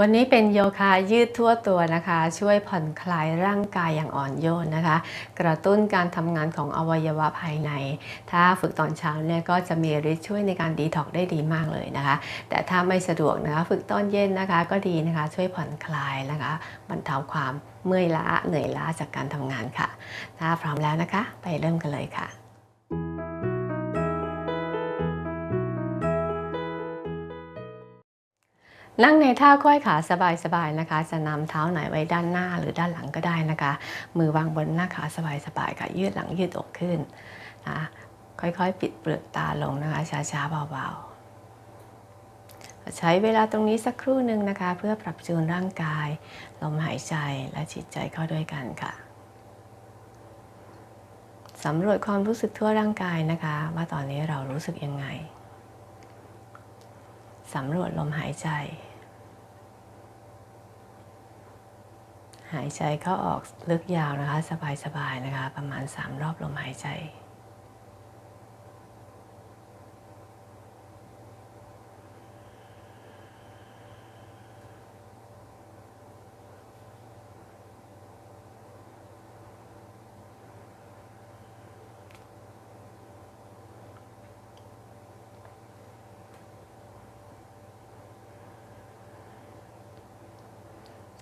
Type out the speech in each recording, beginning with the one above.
วันนี้เป็นโยคะยืดทั่วตัวนะคะ ช่วยผ่อนคลายร่างกายอย่างอ่อนโยนนะคะ กระตุ้นการทำงานของอวัยวะภายใน ถ้าฝึกตอนเช้าเนี่ยก็จะมีฤทธิ์ช่วยในการดีท็อกได้ดีมากเลยนะคะ แต่ถ้าไม่สะดวกนะคะฝึกตอนเย็นนะคะก็ดีนะคะช่วยผ่อนคลายนะคะบรรเทาความเมื่อยล้าเหนื่อยล้าจากการทำงานค่ะ ถ้าพร้อมแล้วนะคะ ไปเริ่มกันเลยค่ะ นั่งในท่าค่อยขาสบายๆนะคะ จะนำเท้าไหนไว้ด้านหน้าหรือด้านหลังก็ได้นะคะ มือวางบนหน้าขาสบายๆค่ะ ยืดหลังยืดอกขึ้นนะค่อยๆ ปิดเปลือกตาลงนะคะ ช้าๆเบาๆ ใช้เวลาตรงนี้สักครู่หนึ่งนะคะ เพื่อปรับจูนร่างกาย ลมหายใจและจิตใจเข้าด้วยกันค่ะสำรวจความรู้สึกทั่วร่างกายนะคะ ว่าตอนนี้เรารู้สึกยังไงสำรวจลมหายใจ หายใจเข้าออกลึกยาวนะคะ สบายๆนะคะ ประมาณ 3 รอบลมหายใจ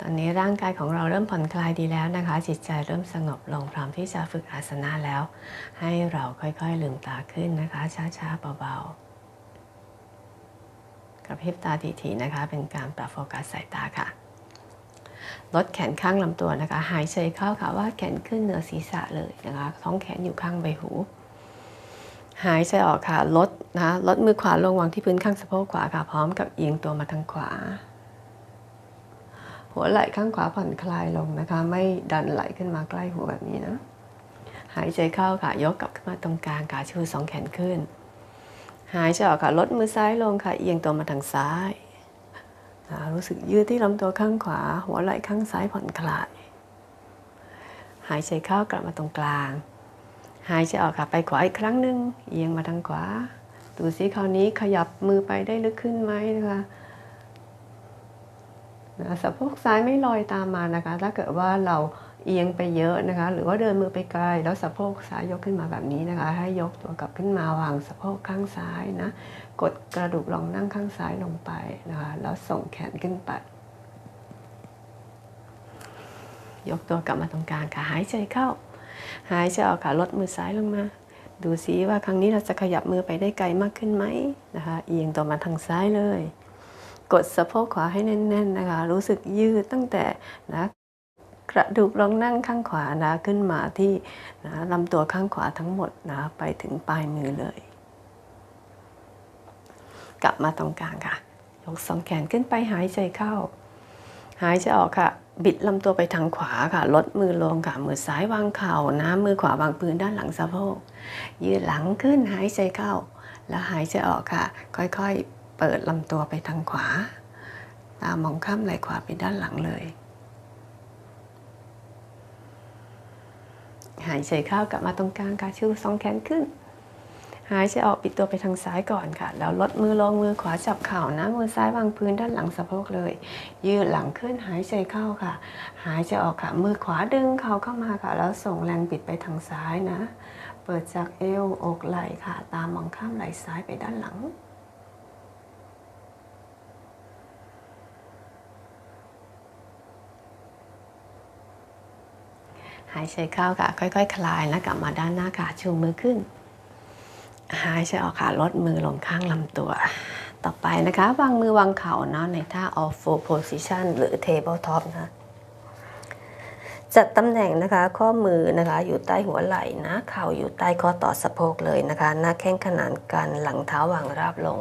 ต อนนี้ร่างกายของเราเริ่มผ่อนคลายดีแล้วนะคะ จิตใจเริ่มสงบลงพร้อมที่จะฝึกอาสนะแล้ว ให้เราค่อยๆลืมตาขึ้นนะคะ ช้าๆเบาๆกระพริบตาทีๆนะคะ เป็นการปรับโฟกัสสายตาค่ะลดแขนข้างลำตัวนะคะ หายใจเข้าค่ะว่าแขนขึ้นเหนือศีรษะเลยนะคะ ท้องแขนอยู่ข้างใบหู หายใจออกค่ะ ลดนะ ลดมือขวาลงวางที่พื้นข้างสะโพกขวาค่ะ พร้อมกับเอียงตัวมาทางขวา หัวไหล่ข้างขวาผ่อนคลายลงนะคะ ไม่ดันไหลขึ้นมาใกล้หัวแบบนี้นะ หายใจเข้าค่ะยกกลับขึ้นมาตรงกลางค่ะชูสองแขนขึ้น หายใจออกค่ะลดมือซ้ายลงค่ะ เอียงตัวมาทางซ้ายรู้สึกยืดที่ลำตัวข้างขวา หัวไหล่ข้างซ้ายผ่อนคลาย หายใจเข้ากลับมาตรงกลาง หายใจออกค่ะไปขวาอีกครั้งหนึ่งเอียงมาทางขวา ดูซิคราวนี้ขยับมือไปได้ลึกขึ้นไหมนะคะ สะโพกซ้ายไม่ลอยตามมานะคะ ถ้าเกิดว่าเราเอียงไปเยอะนะคะ หรือว่าเดินมือไปไกลแล้วสะโพกซ้ายยกขึ้นมาแบบนี้นะคะ ให้ยกตัวกลับขึ้นมาวางสะโพกข้างซ้ายนะ กดกระดูกรองนั่งข้างซ้ายลงไปนะคะ แล้วส่งแขนขึ้นไป ยกตัวกลับมาตรงกลางค่ะหายใจเข้า หายใจออกค่ะลดมือซ้ายลงมาดูซิว่าครั้งนี้เราจะขยับมือไปได้ไกลมากขึ้นไหมนะคะ เอียงตัวมาทางซ้ายเลย กดสะโพกขวาให้แน่นๆนะคะ รู้สึกยืดตั้งแต่นะกระดูกรองนั่งข้างขวานะขึ้นมาที่นะลำตัวข้างขวาทั้งหมดนะไปถึงปลายมือเลย กลับมาตรงกลางค่ะ ยกสองแขนขึ้นไปหายใจเข้า หายใจออกค่ะ บิดลำตัวไปทางขวาค่ะ ลดมือลงค่ะ มือซ้ายวางเข่านะมือขวาวางพื้นด้านหลังสะโพกยืดหลังขึ้นหายใจเข้า แล้วหายใจออกค่ะ ค่อยๆ เปิดลำตัวไปทางขวา ตามองข้ามไหล่ขวาไปด้านหลังเลย หายใจเข้ากลับมาตรงกลางค่ะชูสองแขนขึ้น หายใจออกปิดตัวไปทางซ้ายก่อนค่ะ แล้วลดมือลงมือขวาจับเข่านะมือซ้ายวางพื้นด้านหลังสะโพกเลย ยืดหลังขึ้นหายใจเข้าค่ะ หายใจออกค่ะ มือขวาดึงเข่าเข้ามาค่ะ แล้วส่งแรงบิดไปทางซ้ายนะ เปิดจากเอวอกไหล่ค่ะ ตามมองข้ามไหล่ซ้ายไปด้านหลัง หายใจเข้าค่ะ ค่อย ๆ คลายแล้วกลับมาด้านหน้าค่ะชูมือขึ้น หายใจออกค่ะลดมือลงข้างลำตัว ต่อไปนะคะวางมือวางเข่าเนาะในท่า off four position หรือ table top นะจัดตำแหน่งนะคะข้อมือนะคะอยู่ใต้หัวไหล่นะเข่าอยู่ใต้ข้อต่อสะโพกเลยนะคะ หน้าแข้งขนานกันหลังเท้าวางราบลง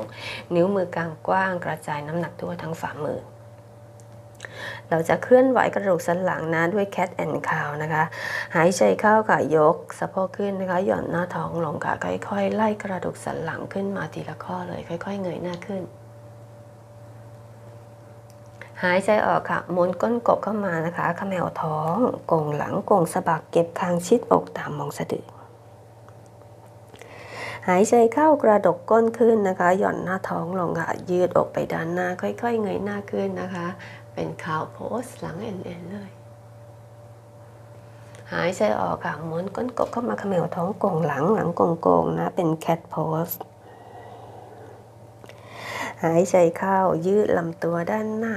นิ้วมือกลางกว้างกระจายน้ำหนักทั่วทั้งฝ่ามือ เราจะเคลื่อนไหวกระดูกสันหลังนะด้วย cat and cow นะคะ หายใจเข้าค่ะยกสะโพกขึ้นนะคะ หย่อนหน้าท้องลงค่ะ ค่อยๆ ไล่กระดูกสันหลังขึ้นมาทีละข้อเลย ค่อย ๆ เงยหน้าขึ้น หายใจออกค่ะม้วนก้นกบเข้ามานะคะขมวท้องโก่งหลังโก่งสะบักเก็บคางชิดอกตามมองสะดือหายใจเข้ากระดกก้นขึ้นนะคะ หย่อนหน้าท้องลงค่ะยืดอกไปด้านหน้า ค่อย ๆ เงยหน้าขึ้นนะคะ เป็นข่าวโพสหลังเอ็นๆเลย หายใจออกค่ะหมุนก้นกบเข้ามาเขมวท้องก่งหลังหลังโก่งนะ เป็นแคทโพสหายใจเข้ายืดลำตัวด้านหน้า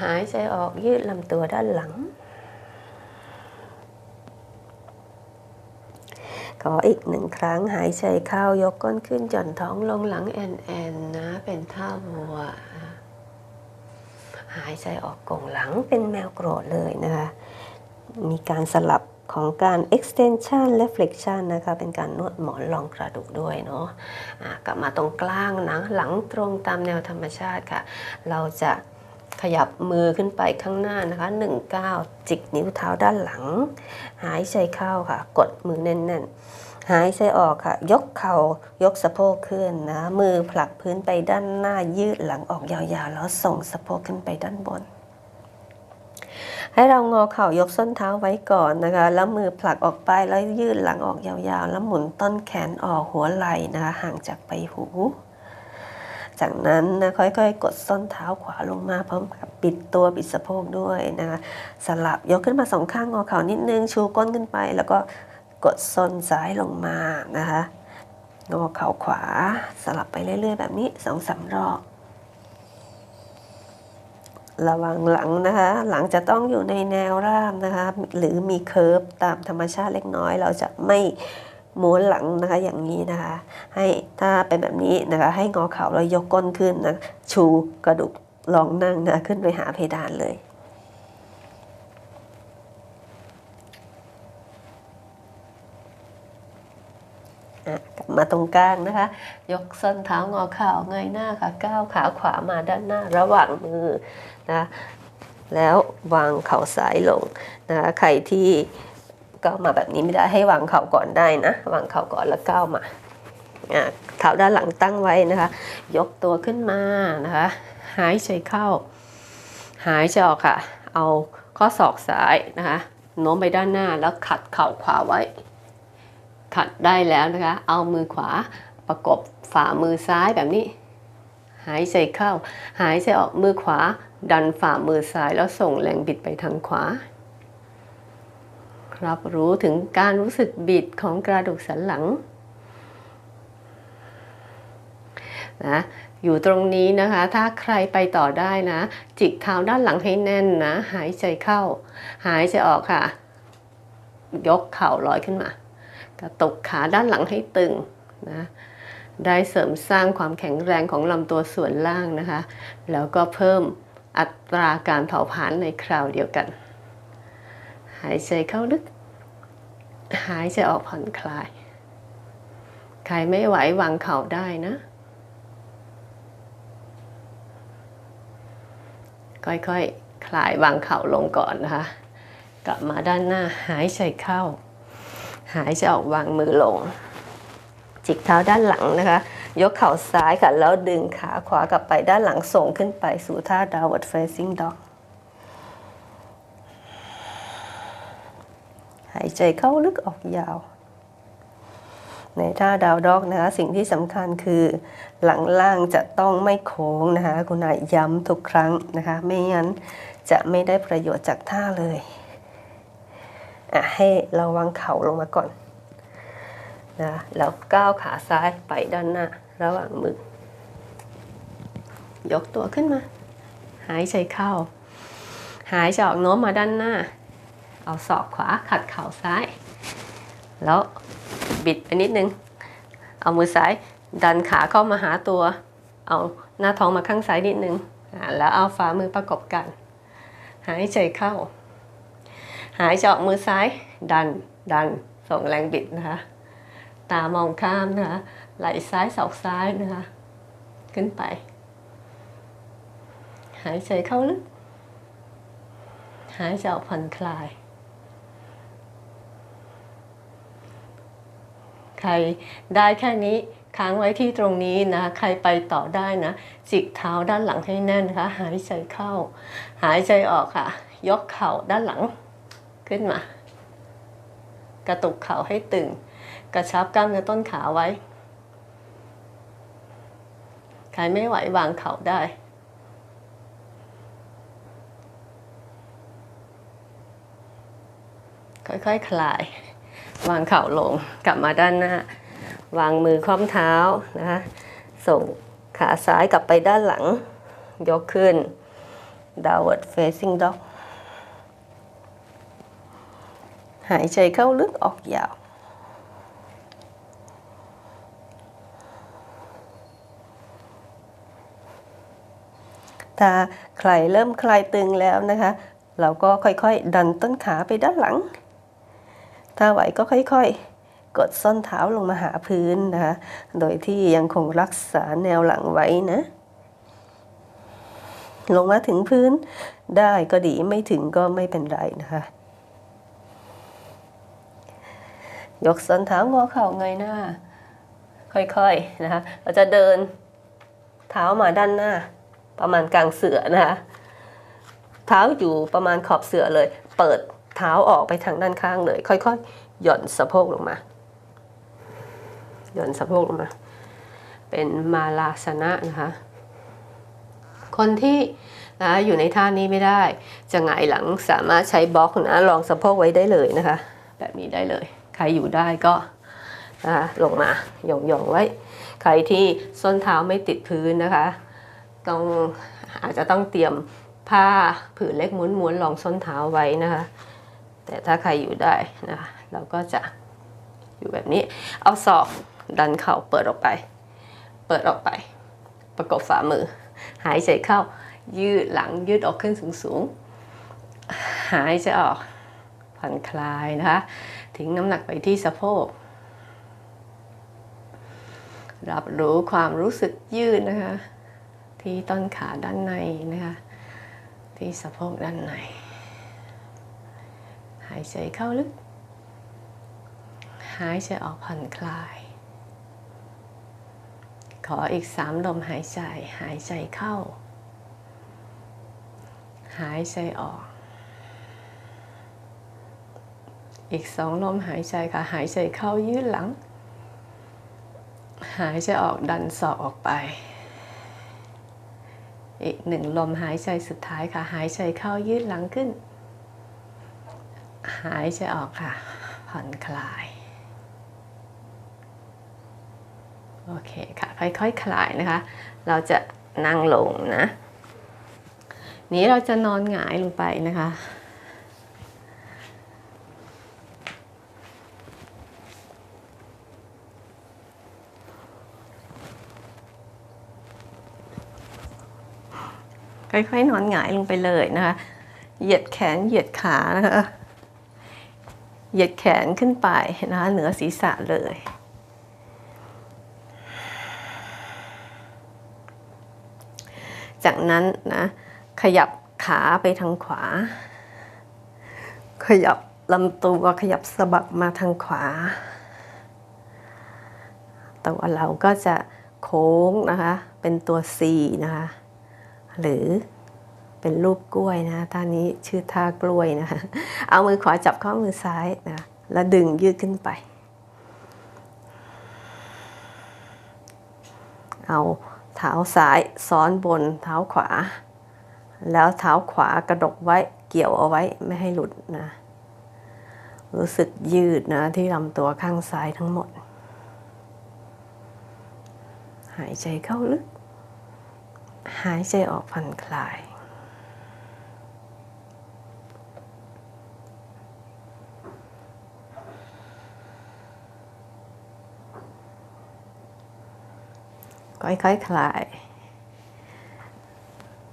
หายใจออกยืดลำตัวด้านหลัง ขออีกหนึ่งครั้งหายใจเข้ายกก้นขึ้นหย่อนท้องลงหลังแอนแอนนะ เป็นท่าวัว หายใจออกกงหลังเป็นแมวโกรธเลยนะคะ มีการสลับของการ extension และ flexion นะคะ เป็นการนวดหมอนรองกระดูกด้วยเนาะะกลับมาตรงกลางนะ หลังตรงตามแนวธรรมชาติค่ะ เราจะ ขยับมือขึ้นไปข้างหน้านะคะ1ก้าจิกนิ้วเท้าด้านหลัง หายใจเข้าค่ะ กดมือแน่นๆ หายใจออกค่ะ ยกเข่ายกสะโพกขึ้นนะ มือผลักพื้นไปด้านหน้ายืดหลังออกยาวๆ แล้วส่งสะโพกขึ้นไปด้านบน ให้เรางอเข่ายกส้นเท้าไว้ก่อนนะคะ แล้วมือผลักออกไปแล้วยืดหลังออกยาวๆ แล้วหมุนต้นแขนออกหัวไหล่นะคะห่างจากใบหู จากนั้นนะค่อยๆ กดส้นเท้าขวาลงมาพร้อมกับปิดตัวปิดสะโพกด้วยนะคะสลับยกขึ้นมาสองข้างงอเข่านิดนึงชูก้นขึ้นไป แล้วก็กดส้นซ้ายลงมานะคะงอเข่าขวาสลับไปเรื่อย ๆ แบบนี้สองสามรอบระวังหลังนะคะ หลังจะต้องอยู่ในแนวราบนะคะ หรือมีเคิร์ฟตามธรรมชาติเล็กน้อย เราจะไม่ ม้วนหลังนะคะอย่างนี้นะคะ ให้ถ้าเป็นแบบนี้นะคะ ให้งอเข่าแล้วยกก้นขึ้นนะชูกระดูกลองนั่งนะขึ้นไปหาเพดานเลยอะกลับมาตรงกลางนะคะ ยกส้นเท้างอเข่าเงยหน้าค่ะก้าวขาขวามาด้านหน้าระหว่างมือนะแล้ววางเข่าซ้ายลงนะคะใครที่ ก้าวมาแบบนี้ไม่ได้ให้วางเข่าก่อนได้นะ วางเข่าก่อนแล้วก้าวมาอะเข่าด้านหลังตั้งไว้นะคะ ยกตัวขึ้นมานะคะ หายใจเข้า หายใจออกค่ะ เอาข้อศอกซ้ายนะคะโน้มไปด้านหน้าแล้วขัดเข่าขวาไว้ ขัดได้แล้วนะคะ เอามือขวาประกบฝ่ามือซ้ายแบบนี้ หายใจเข้า หายใจออกมือขวา ดันฝ่ามือซ้ายแล้วส่งแรงบิดไปทางขวา รับรู้ถึงการรู้สึกบิดของกระดูกสันหลังนะอยู่ตรงนี้นะคะ ถ้าใครไปต่อได้นะ จิกเท้าด้านหลังให้แน่นนะ หายใจเข้า หายใจออกค่ะ ยกเข่าลอยขึ้นมา กระตกขาด้านหลังให้ตึงนะ ได้เสริมสร้างความแข็งแรงของลำตัวส่วนล่างนะคะ แล้วก็เพิ่มอัตราการเผาผลาญในคราวเดียวกัน หายใจเข้าลึก หายใจออกผ่อนคลาย ใครไม่ไหววางเข่าได้นะ ค่อยๆคลายวางเข่าลงก่อนนะคะ กลับมาด้านหน้าหายใจเข้า หายใจออกวางมือลง จิกเท้าด้านหลังนะคะ ยกเข่าซ้ายค่ะ แล้วดึงขาขวากลับไปด้านหลังส่งขึ้นไปสู่ท่า downward facing dog หายใจเข้าลึกออกยาว ในท่าดาวด็อกนะคะ สิ่งที่สำคัญคือหลังล่างจะต้องไม่โค้งนะคะ คุณนายย้ำทุกครั้งนะคะ ไม่งั้นจะไม่ได้ประโยชน์จากท่าเลยอะให้เราวางเข่าลงมาก่อนนะแล้วก้าวขาซ้ายไปด้านหน้า ระหว่างมือยกตัวขึ้นมา หายใจเข้า หายใจออกโน้มมาด้านหน้า เอาศอกขวาขัดเข่าซ้าย แล้วบิดไปนิดนึง เอามือซ้ายดันขาเข้ามาหาตัว เอาหน้าท้องมาข้างซ้ายนิดนึง แล้วเอาฝ่ามือประกบกัน หายใจเข้า หายใจออกมือซ้าย ดันดันส่งแรงบิดนะคะ ตามองข้ามนะคะไหล่ซ้ายศอกซ้ายนะคะ ขึ้นไป หายใจเข้าลึกหายใจออกผ่อนคลาย ใครได้แค่นี้ค้างไว้ที่ตรงนี้นะ ใครไปต่อได้นะ จิกเท้าด้านหลังให้แน่นนะคะหายใจเข้า หายใจออกค่ะ ยกเข่าด้านหลังขึ้นมา กระตุกเข่าให้ตึง กระชับกล้ามเนื้อต้นขาไว้ ใครไม่ไหววางเข่าได้ค่อยๆคคลาย วางเข่าลงกลับมาด้านหน้า วางมือคว่ำเท้านะคะส่งขาซ้ายกลับไปด้านหลัง ยกขึ้น downward facing dog หายใจเข้าลึกออกยาว ถ้าใครเริ่มคลายตึงแล้วนะคะ เราก็ค่อยๆ ดันต้นขาไปด้านหลัง ถ้าไหวก็ค่อยๆ กดส้นเท้าลงมาหาพื้นนะคะ โดยที่ยังคงรักษาแนวหลังไว้นะ ลงมาถึงพื้นได้ก็ดีไม่ถึงก็ไม่เป็นไรนะคะ ยกส้นเท้างอเข่าเงยหน้า ค่อยๆนะคะ เราจะเดินเท้ามาด้านหน้า ประมาณกลางเสือนะคะ เท้าอยู่ประมาณขอบเสือเลย เปิด เท้าออกไปทางด้านข้างเลย ค่อยๆ หย่อนสะโพกลงมา หย่อนสะโพกลงมา เป็นมาลาสนะนะคะ คนที่นะอยู่ในท่านี้ไม่ได้ จะหงายหลังสามารถใช้บล็อกนะรองสะโพกไว้ได้เลยนะคะ แบบนี้ได้เลย ใครอยู่ได้ก็นะคะลงมาหย่องๆไว้ ใครที่ส้นเท้าไม่ติดพื้นนะคะ ต้องอาจจะต้องเตรียมผ้าผืนเล็กม้วนๆรองส้นเท้าไว้นะคะ แต่ถ้าใครอยู่ได้นะคะเราก็จะอยู่แบบนี้ เอาศอกดันเข่าเปิดออกไป เปิดออกไป ประกบฝ่ามือ หายใจเข้า ยืดหลังยืดออกขึ้นสูงๆหายใจออก ผ่อนคลายนะคะ ทิ้งน้ำหนักไปที่สะโพก รับรู้ความรู้สึกยืดนะคะ ที่ต้นขาด้านในนะคะ ที่สะโพกด้านใน หายใจเข้าลึก หายใจออกผ่อนคลาย ขออีกสามลมหายใจ หายใจเข้า หายใจออก อีกสองลมหายใจค่ะ หายใจเข้ายืดหลัง หายใจออกดันศอกออกไป อีกหนึ่งลมหายใจสุดท้ายค่ะ หายใจเข้ายืดหลังขึ้น หายใจออกค่ะ ผ่อนคลาย โอเคค่ะ ค่อยๆคคลายนะคะ เราจะนั่งลงนะ นี้เราจะนอนหงายลงไปนะคะค่อยๆนอนหงายลงไปเลยนะคะ เหยียดแขนเหยียดขานะคะ เหยียดแขนขึ้นไปนะคะเหนือศีรษะเลย จากนั้นนะขยับขาไปทางขวา ขยับลำตัวขยับสะบักมาทางขวา ตัวเราก็จะโค้งนะคะ เป็นตัว C นะคะ หรือ เป็นรูปกล้วยนะท่านี้ชื่อท่ากล้วยนะคะ เอามือขวาจับข้อมือซ้ายนะแล้วดึงยืดขึ้นไป เอาเท้าซ้ายซ้อนบนเท้าขวา แล้วเท้าขวากระดกไว้เกี่ยวเอาไว้ไม่ให้หลุดนะ รู้สึกยืดนะที่ลำตัวข้างซ้ายทั้งหมด หายใจเข้าลึก หายใจออกผ่อนคลาย ค่อยๆคคลาย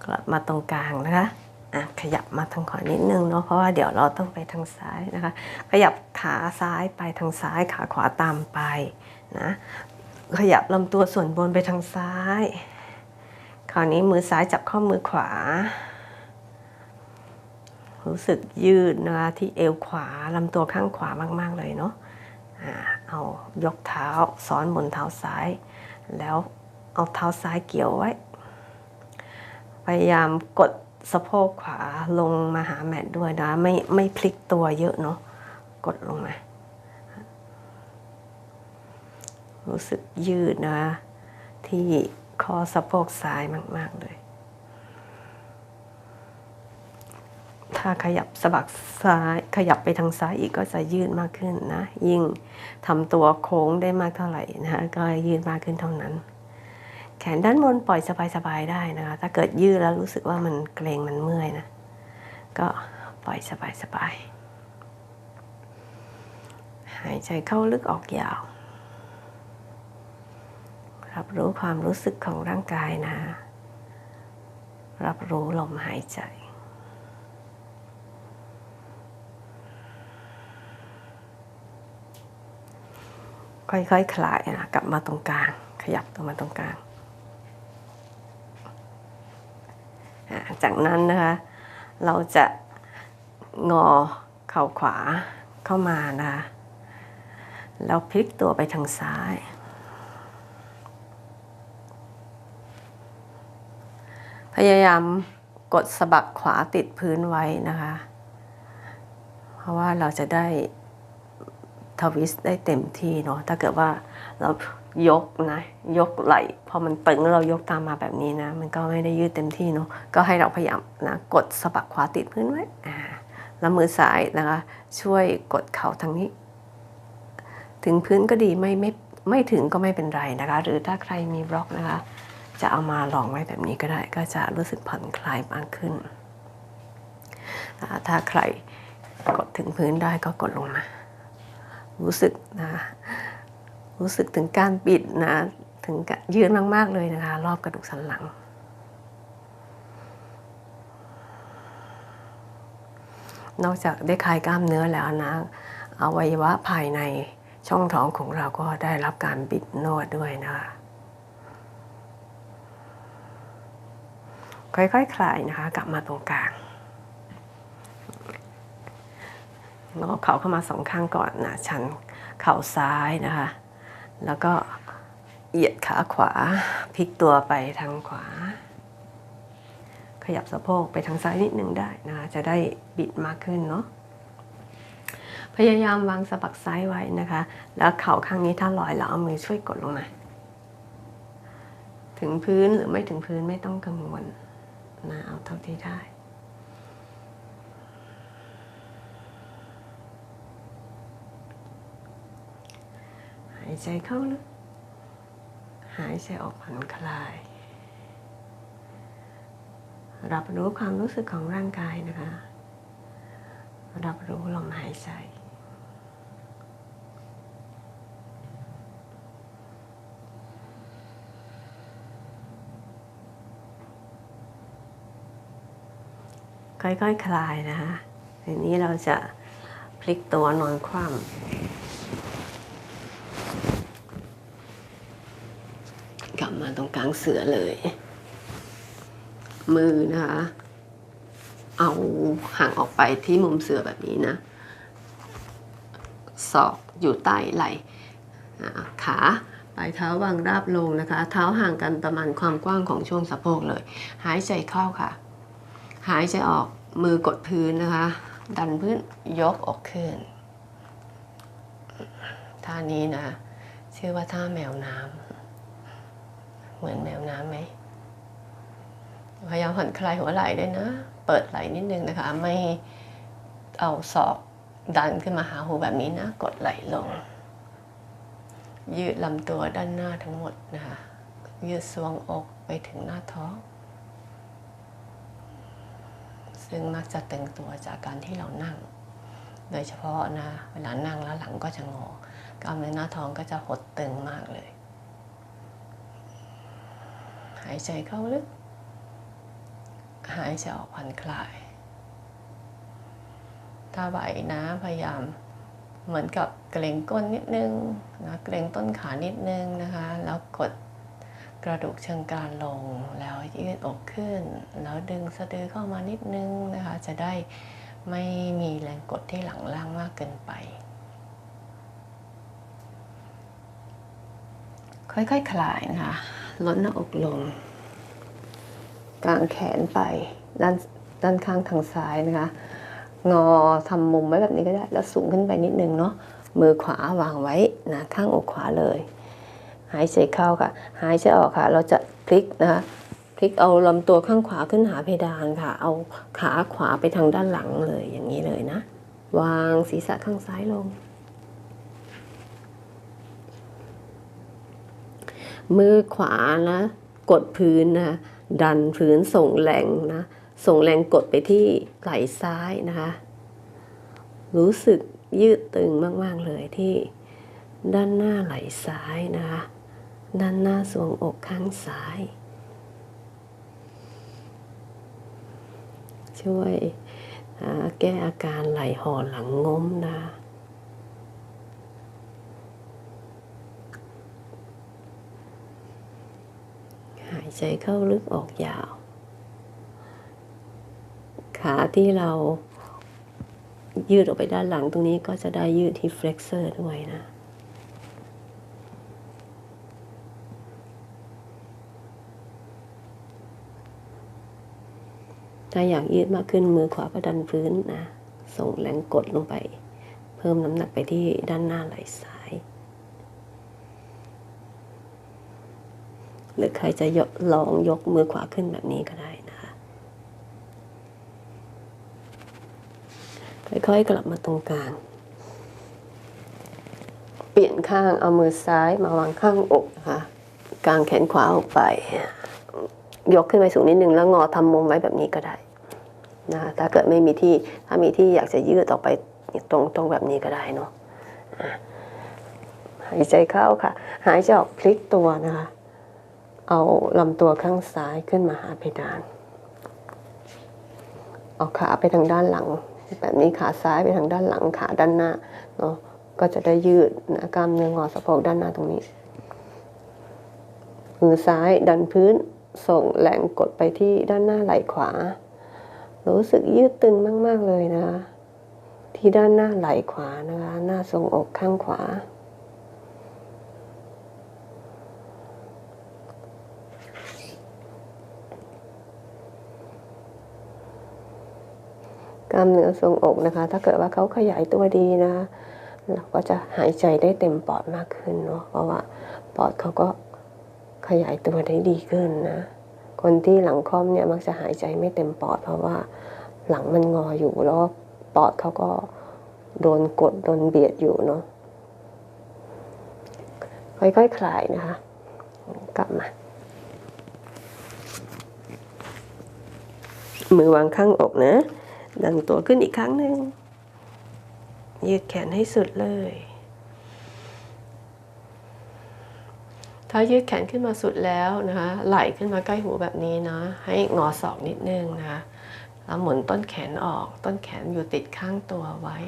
กลับมาตรงกลางนะคะอะขยับมาทางขวานิดนึงเนาะเพราะว่าเดี๋ยวเราต้องไปทางซ้ายนะคะ ขยับขาซ้ายไปทางซ้ายขาขวาตามไปนะขยับลำตัวส่วนบนไปทางซ้าย คราวนี้มือซ้ายจับข้อมือขวา รู้สึกยืดนะคะที่เอวขวาลำตัวข้างขวามาก ๆ เลยเนาะอ่าเอายกเท้าซ้อนบนเท้าซ้าย แล้ว เอาเท้าซ้ายเกี่ยวไว้ พยายามกดสะโพกขวาลงมาหาแมทด้วยนะ ไม่ไม่พลิกตัวเยอะเนาะกดลงมา รู้สึกยืดนะ ที่คอสะโพกซ้ายมาก ๆ เลย ถ้าขยับสะบักซ้ายขยับไปทางซ้ายอีกก็จะยืดมากขึ้นนะ ยิ่งทำตัวโค้งได้มากเท่าไหร่นะคะก็ยืดมากขึ้นเท่านั้น แขนด้านบนปล่อยสบายๆได้นะคะ ถ้าเกิดยืดแล้วรู้สึกว่ามันเกรงมันเมื่อยนะ ก็ปล่อยสบายๆ หายใจเข้าลึกออกยาว รับรู้ความรู้สึกของร่างกายนะ รับรู้ลมหายใจค่อยๆคคลายนะกลับมาตรงกลาง ขยับตัวมาตรงกลาง จากนั้นนะคะเราจะงอเข่าขวาเข้ามานะคะแล้วพลิกตัวไปทางซ้าย พยายามกดสะบักขวาติดพื้นไว้นะคะ เพราะว่าเราจะได้ทวิสต์ได้เต็มที่เนาะถ้าเกิดว่าเรายกนะ ยกไหล่ พอมันตึงเรายกตามมาแบบนี้นะ มันก็ไม่ได้ยืดเต็มที่เนาะก็ให้เราพยายามนะกดสะบักขวาติดพื้นไว้อ่าแล้วมือซ้ายนะคะ ช่วยกดเข่าทางนี้ ถึงพื้นก็ดีไม่ไม่ไม่ถึงก็ไม่เป็นไรนะคะ หรือถ้าใครมีบล็อกนะคะ จะเอามาลองไว้แบบนี้ก็ได้ ก็จะรู้สึกผ่อนคลายมากขึ้น ถ้าใครกดถึงพื้นได้ก็กดลงมา รู้สึกนะ รู้สึกถึงการบิดนะ ถึงยืนมากๆเลยนะคะ รอบกระดูกสันหลัง นอกจากได้คลายกล้ามเนื้อแล้วนะอวัยวะภายในช่องท้องของเราก็ได้รับการบิดนวดด้วยนะคะค่อยๆคคลายนะคะ กลับมาตรงกลางงอเข่าเข้ามาสองข้างก่อนนะชันเข่าซ้ายนะคะ แล้วก็ เหยียดขาขวาพลิกตัวไปทางขวา ขยับสะโพกไปทางซ้ายนิดนึงได้นะคะจะได้บิดมากขึ้นเนาะพยายามวางสะบักซ้ายไว้นะคะ แล้วเข่าข้างนี้ถ้าลอยแล้วเอามือช่วยกดลงมาถึงพื้นหรือไม่ถึงพื้นไม่ต้องกังวลนะเอาเท่าที่ได้หายใจเข้าลึก หายใจออกผ่อนคลาย รับรู้ความรู้สึกของร่างกายนะคะ รับรู้ลมหายใจค่อยๆคคลายนะคะทีนี้เราจะพลิกตัวนอนคว่ำกลับมา ตรงกลางเสือเลย มือนะคะ เอาห่างออกไปที่มุมเสือแบบนี้นะ ศอกอยู่ใต้ไหล่ขาปลายเท้าวางราบลงนะคะ เท้าห่างกันประมาณความกว้างของช่วงสะโพกเลย หายใจเข้าค่ะ หายใจออกมือกดพื้นนะคะ ดันพื้นยกออกขึ้นท่านี้นะ ชื่อว่าท่าแมวน้ำ เหมือนแมวน้ำไหมพยายามผ่อนคลายหัวไหล่ด้วยนะ เปิดไหล่นิดนึงนะคะ ไม่เอาศอกดันขึ้นมาหาหูแบบนี้นะ กดไหล่ลง ยืดลำตัวด้านหน้าทั้งหมดนะคะ ยืดสวงอกไปถึงหน้าท้อง ซึ่งมักจะตึงตัวจากการที่เรานั่ง โดยเฉพาะนะ เวลานั่งแล้วหลังก็จะงอกล้ามเนื้อหน้าท้องก็จะหดตึงมากเลยายใจเข้าลึก หายใจออกผ่อนคลาย ถ้าไหวนะพยายามเหมือนกับเกรงก้นนิดนึงนะเกรงต้นขานิดนึงนะคะ แล้วกดกระดูกเชิงกรานลง แล้วยืดอกขึ้น แล้วดึงสะดือเข้ามานิดนึงนะคะ จะได้ไม่มีแรงกดที่หลังล่างมากเกินไป ค่อยๆคคลายนะคะ ลดหน้าอกลงกางแขนไปด้านด้านข้างทางซ้ายนะคะ งอทำมุมไว้แบบนี้ก็ได้ แล้วสูงขึ้นไปนิดนึงเนาะมือขวาวางไว้นะข้างอกขวาเลย หายใจเข้าค่ะ หายใจออกค่ะ เราจะพลิกนะคะพลิกเอาลำตัวข้างขวาขึ้นหาเพดานค่ะ เอาขาขวาไปทางด้านหลังเลยอย่างนี้เลยนะ วางศีรษะข้างซ้ายลง มือขวานะกดพื้นนะดันพื้นส่งแรงนะส่งแรงกดไปที่ไหล่ซ้ายนะคะ รู้สึกยืดตึงมาก ๆ เลยที่ด้านหน้าไหล่ซ้ายนะคะ ด้านหน้าสวงอกข้างซ้าย ช่วยแก้อาการไหล่ห่อหลังง้มนะหาย ใจเข้าลึกออกยาว ขาที่เรายืดออกไปด้านหลังตรงนี้ก็จะได้ยืดที่ flexor ด้วยนะ ถ้าอยากยืดมากขึ้นมือขวาก็ดันพื้นนะ ส่งแรงกดลงไป เพิ่มน้ำหนักไปที่ด้านหน้าไหล่ซ้าย หรือใครจะลองยกมือขวาขึ้นแบบนี้ก็ได้นะคะค่อยๆกลับมาตรงกลาง เปลี่ยนข้างเอามือซ้ายมาวางข้างอกนะคะกางแขนขวาออกไป ยกขึ้นไปสูงนิดนึงแล้วงอทำมุมไว้แบบนี้ก็ได้นะคะถ้าเกิดไม่มีที่ถ้ามีที่อยากจะยืดออกไปตรงตรงแบบนี้ก็ได้เนาะอะหายใจเข้าค่ะ หายใจออกพลิกตัวนะคะ เอาลำตัวข้างซ้ายขึ้นมาหาเพดาน เอาขาไปทางด้านหลัง แบบนี้ขาซ้ายไปทางด้านหลังขาด้านหน้าเนาะก็จะได้ยืดนะกล้ามเนื้องอสะโพกด้านหน้าตรงนี้ มือซ้ายดันพื้นส่งแรงกดไปที่ด้านหน้าไหล่ขวา รู้สึกยืดตึงมาก ๆ เลยนะ ที่ด้านหน้าไหล่ขวานะคะ หน้าทรงอกข้างขวา ล้ามเนื้อทรงอกนะคะ ถ้าเกิดว่าเขาขยายตัวดีนะคะเราก็จะหายใจได้เต็มปอดมากขึ้นเนาะเพราะว่าปอดเขาก็ขยายตัวได้ดีขึ้นนะ คนที่หลังค่อมเนี่ยมักจะหายใจไม่เต็มปอด เพราะว่าหลังมันงออยู่แล้วปอดเขาก็โดนกดโดนเบียดอยู่เนาะค่อยๆคคลายนะคะ กลับมา มือวางข้างอกนะ ดันตัวขึ้นอีกครั้งหนึ่งยืดแขนให้สุดเลย ถ้ายืดแขนขึ้นมาสุดแล้วนะคะ ไหล่ขึ้นมาใกล้หูแบบนี้นะ ให้งอศอกนิดนึงนะคะแล้วหมุนต้นแขนออก ต้นแขนอยู่ติดข้างตัวไว้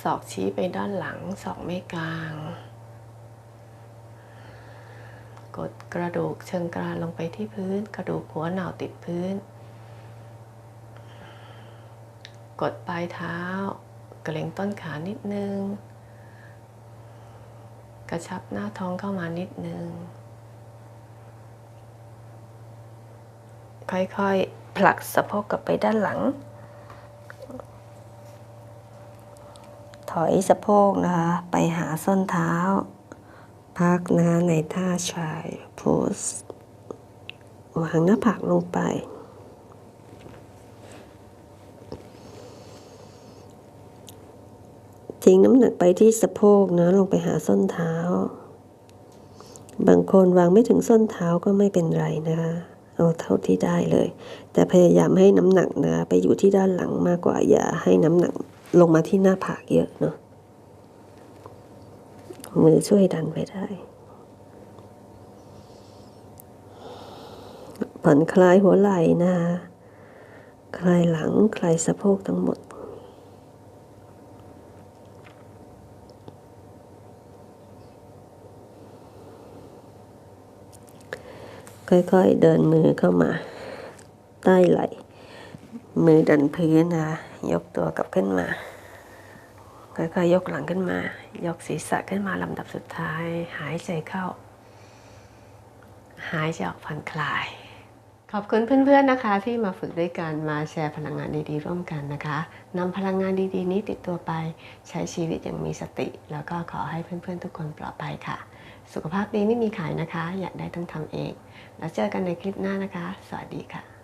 ศอกชี้ไปด้านหลัง ศอกไม่กลาง กดกระดูกเชิงกรานลงไปที่พื้น กระดูกหัวเหน่าติดพื้น กดปลายเท้า เกร็งต้นขานิดนึง กระชับหน้าท้องเข้ามานิดนึง ค่อยๆ ผลักสะโพกกลับไปด้านหลัง ถอยสะโพกนะคะ ไปหาส้นเท้า พักนะในท่าชายโพสวางหน้าผากลงไป ทิ้งน้ำหนักไปที่สะโพกนะ ลงไปหาส้นเท้า บางคนวางไม่ถึงส้นเท้าก็ไม่เป็นไรนะคะเอาเท่าที่ได้เลย แต่พยายามให้น้ำหนักนะ ไปอยู่ที่ด้านหลังมากกว่าอย่าให้น้ำหนักลงมาที่หน้าผากเยอะเนาะมือช่วยดันไปได้ผ่อนคลายหัวไหล่นะคะคลายหลังคลายสะโพกทั้งหมด ค่อยๆ เดินมือเข้ามา ใต้ไหล่ มือดันพื้นนะ ยกตัวกลับขึ้นมา ค่อยๆ ยกหลังขึ้นมา ยกศีรษะขึ้นมาลำดับสุดท้าย หายใจเข้า หายใจออกผ่อนคลาย ขอบคุณเพื่อนๆนะคะ ที่มาฝึกด้วยกันมาแชร์พลังงานดีๆ ร่วมกันนะคะนำพลังงานดีๆ นี้ติดตัวไปใช้ชีวิตอย่างมีสติ แล้วก็ขอให้เพื่อนๆ ทุกคนปลอดภัยค่ะ สุขภาพดีไม่มีขายนะคะ อยากได้ต้องทำเอง แล้วเจอกันในคลิปหน้านะคะ สวัสดีค่ะ